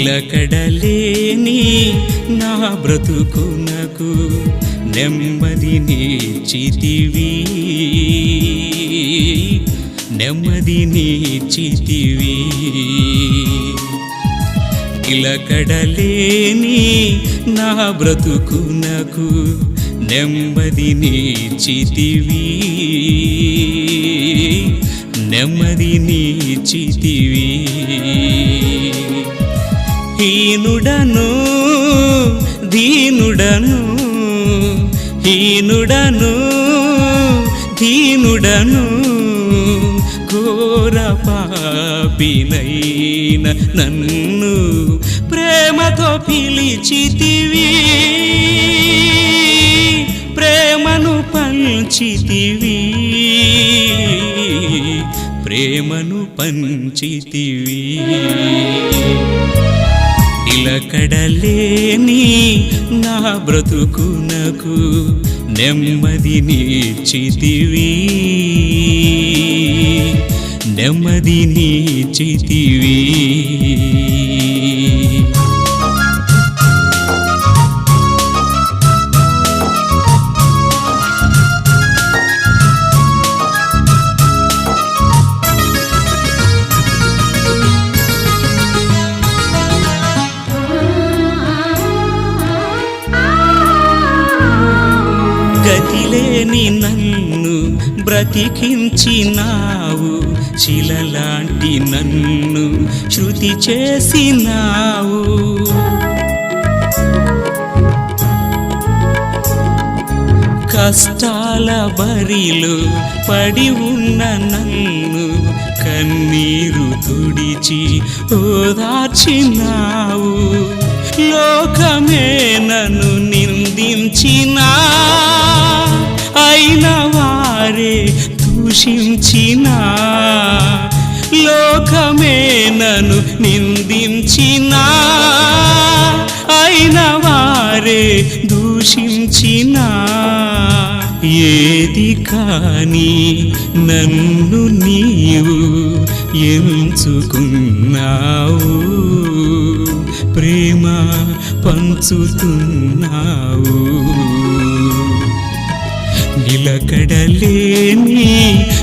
నిలకడలేని నా బ్రతుకునకు నెమ్మది నీచితివి నెమ్మది నీచితివి నిలకడలేని నా బ్రతుకునకు నెమ్మది నీచితివి నెమ్మది నీచితివి హీనుడను దీనుడను హీనుడను దీనుడను ఘోర పాపినైన నన్ను ప్రేమతో పిలిచితివి ప్రేమను పంచితివి ప్రేమను పంచితివి. నిలకడలేని నా బ్రతుకునకు నెమ్మది నీచితివి నెమ్మది నీచితివి గతిలేని నన్ను బ్రతికించినావు. శిలలాంటి నన్ను శృతి చేసినావు. కష్టాల బరిలో పడి ఉన్న నన్ను కన్నీరు తుడిచి ఓదార్చినావు. లోకమే నన్ను నిందించినా. అయిన వారే దూషించిన లోకమే నన్ను నిందించిన. అయిన వారే దూషించిన ఏది కాని నన్ను నీవు ఎంచుకున్నావు. ప్రేమ పంచుతున్నావు. నిలకడలేని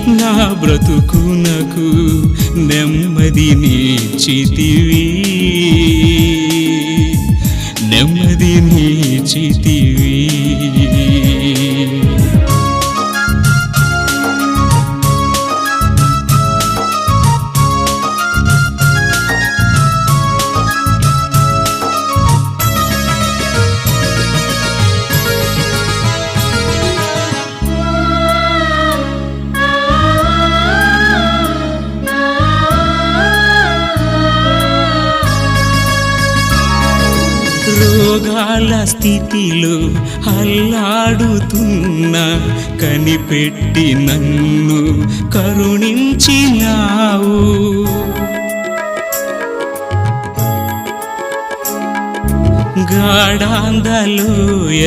నా బ్రతుకునకు నెమ్మది నీచితివి. నెమ్మది నీచితివి. రోగాల స్థితిలో అల్లాడుతున్నా కనిపెట్టి నన్ను కరుణించినావు. గాఢాందలోయ